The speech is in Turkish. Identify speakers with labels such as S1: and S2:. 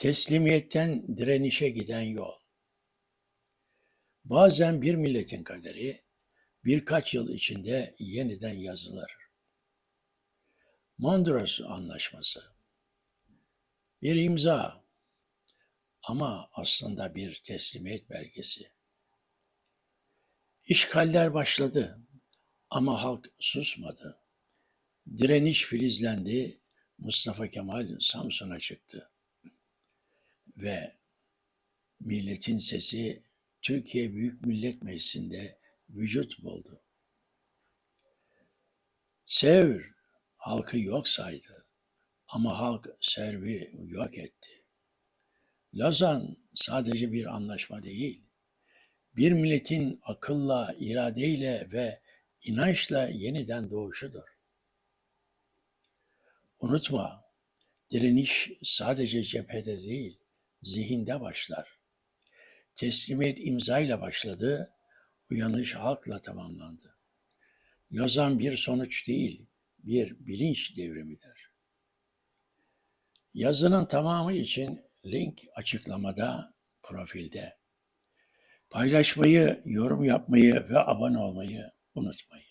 S1: Teslimiyetten direnişe giden yol. Bazen bir milletin kaderi birkaç yıl içinde yeniden yazılır. Mondros Anlaşması bir imza ama aslında bir teslimiyet belgesi. İşgaller başladı ama halk susmadı. Direniş filizlendi, Mustafa Kemal Samsun'a çıktı ve milletin sesi Türkiye Büyük Millet Meclisi'nde vücut buldu. Sevr halkı yok saydı ama halk Servi yok etti. Lozan sadece bir anlaşma değil, bir milletin akılla, iradeyle ve inançla yeniden doğuşudur. Unutma, direniş sadece cephede değil, zihinde başlar. Teslimiyet imzayla başladı, uyanış halkla tamamlandı. Lozan bir sonuç değil, bir bilinç devrimidir. Yazının tamamı için link açıklamada, profilde. Paylaşmayı, yorum yapmayı ve abone olmayı unutmayın.